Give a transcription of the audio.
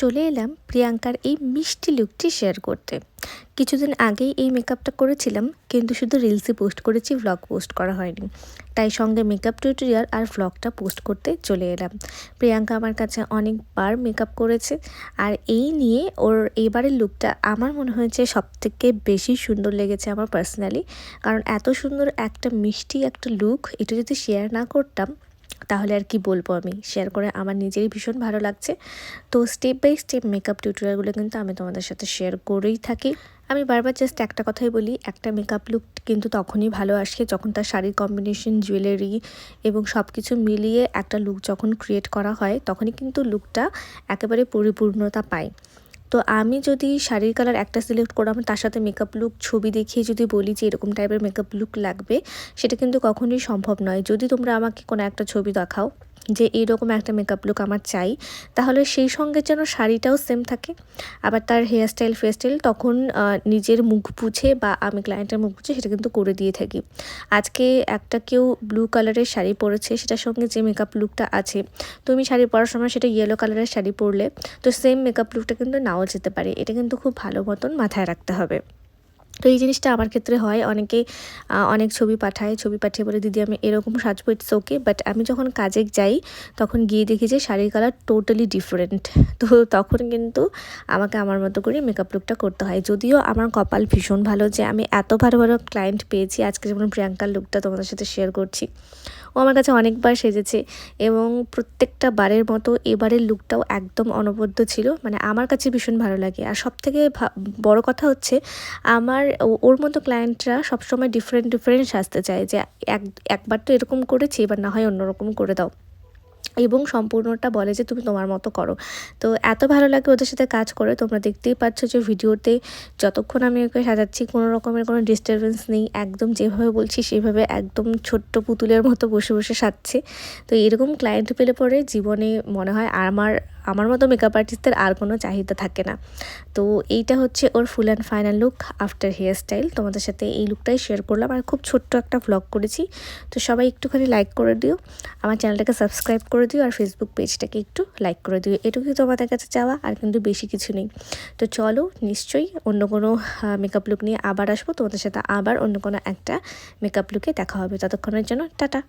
চলে এলাম প্রিয়াঙ্কার এই মিষ্টি লুকটি শেয়ার করতে। কিছুদিন আগেই এই মেকআপটা করেছিলাম, কিন্তু শুধু রিলসে পোস্ট করেছি ভ্লগ পোস্ট করা হয়নি। তাই সঙ্গে মেকআপ টিউটোরিয়াল আর ভ্লগটা পোস্ট করতে চলে এলাম। প্রিয়াঙ্কা আমার কাছে অনেকবার মেকআপ করেছে, আর এই নিয়ে ওর এবারের লুকটা আমার মনে হয়েছে সবথেকে বেশি সুন্দর লেগেছে আমার পার্সোনালি কারণ এত সুন্দর একটা মিষ্টি একটা লুক এটা যদি শেয়ার না করতাম তাহলে আর কি বলব আমি? শেয়ার করে আমার নিজেরই ভীষণ ভালো লাগছে। তো স্টেপ বাই স্টেপ মেকআপ টিউটোরিয়ালগুলো কিন্তু আমি তোমাদের সাথে শেয়ার করেই থাকি। আমি বারবার জাস্ট একটা কথাই বলি, একটা মেকআপ লুক কিন্তু তখনই ভালো আসে যখন তার শাড়ির কম্বিনেশন জুয়েলারি এবং সব কিছু মিলিয়ে একটা লুক যখন ক্রিয়েট করা হয়, তখনই কিন্তু লুকটা একেবারে পরিপূর্ণতা পায়। তো আমি যদি শাড়ির কালার একটা সিলেক্ট করলাম তার সাথে মেকআপ লুক ছবি দেখিয়ে যদি বলি যে এরকম টাইপের মেকআপ লুক লাগবে, সেটা কিন্তু কখনোই সম্ভব নয়। যদি তোমরা আমাকে কোনো একটা ছবি দেখাও যে এইরকম একটা মেকআপ লুক আমার চাই, তাহলে সেই সঙ্গে যেন শাড়িটাও সেম থাকে। আবার তার হেয়ারস্টাইল ফেয়ারস্টাইল তখন নিজের মুখ বুঝে বা আমি ক্লায়েন্টের মুখ বুঝে সেটা কিন্তু করে দিয়ে থাকি। আজকে একটা কেউ ব্লু কালারের শাড়ি পরেছে, সেটার সঙ্গে যে মেকআপ লুকটা আছে তুমি শাড়ি পরার সময় সেটা ইয়েলো কালারের শাড়ি পরলে, তো সেম মেকআপ লুকটা কিন্তু নাও যেতে পারে। এটা কিন্তু খুব ভালো মতন মাথায় রাখতে হবে। তো এই জিনিসটা আমার ক্ষেত্রে হয়। অনেকে অনেক ছবি পাঠায়। ছবি পাঠিয়ে বলে, দিদি, আমি এরকম সাজবো ইটস ওকে বাট আমি যখন কাজে যাই, তখন গিয়ে দেখি যে, শাড়ির কালার টোটালি ডিফারেন্ট তো তখন কিন্তু আমাকে আমার মতো করে মেকআপ লুকটা করতে হয়। যদিও আমার কপাল ভীষণ ভালো যে, আমি এত ভালো ভালো ক্লায়েন্ট পেয়েছি। আজকে যেমন প্রিয়াঙ্কার লুকটা তোমাদের সাথে শেয়ার করছি। আমার কাছে অনেকবার সেজেছে এবং প্রত্যেকটা বারের মতো এবারের লুকটাও একদম অনবদ্য ছিল। মানে আমার কাছে ভীষণ ভালো লাগে। আর সব থেকে বড় কথা হচ্ছে আমার ওর মতো ক্লায়েন্টরা সবসময় ডিফারেন্ট ডিফারেন্ট সাজতে চায় যে এক, একবার তো এরকম করেছি, এবার না হয় অন্যরকম করে দাও। এবং সম্পূর্ণটা বলে যে তুমি তোমার মতো করো। তো এত ভালো লাগে ওদের সাথে কাজ করে, তোমরা দেখতেই পাচ্ছ যে ভিডিওতে যতক্ষণ আমি ওকে সাজাচ্ছি কোনো রকমের কোনো ডিস্টারবেন্স নেই, একদম যেভাবে বলছি সেভাবে একদম ছোট্ট পুতুলের মতো বসে বসে সাজছে। তো এরকম ক্লায়েন্ট পেলে পরে জীবনে মনে হয় আমার আমার মতো মেকআপ আর্টিস্টদের আর কোনো চাহিদা থাকে না। তো এইটা হচ্ছে ওর full and final look after hair style তোমাদের সাথে এই লুকটাই শেয়ার করলাম আর খুব ছোট্ট একটা ভ্লগ করেছি। তো সবাই একটুখানি লাইক করে দিও, আমার চ্যানেলটাকে সাবস্ক্রাইব করে দিও আর ফেসবুক পেজটাকে একটু লাইক করে দিও। এটুকুই তোমাদের কাছে চাওয়া আর কিন্তু বেশি কিছু নেই। তো চলো নিশ্চয়ই অন্য কোনো মেকআপ লুক নিয়ে আবার আসব। তোমাদের সাথে আবার অন্য কোনো একটা মেকআপ লুকে দেখা হবে। ততক্ষণের জন্য টাটা।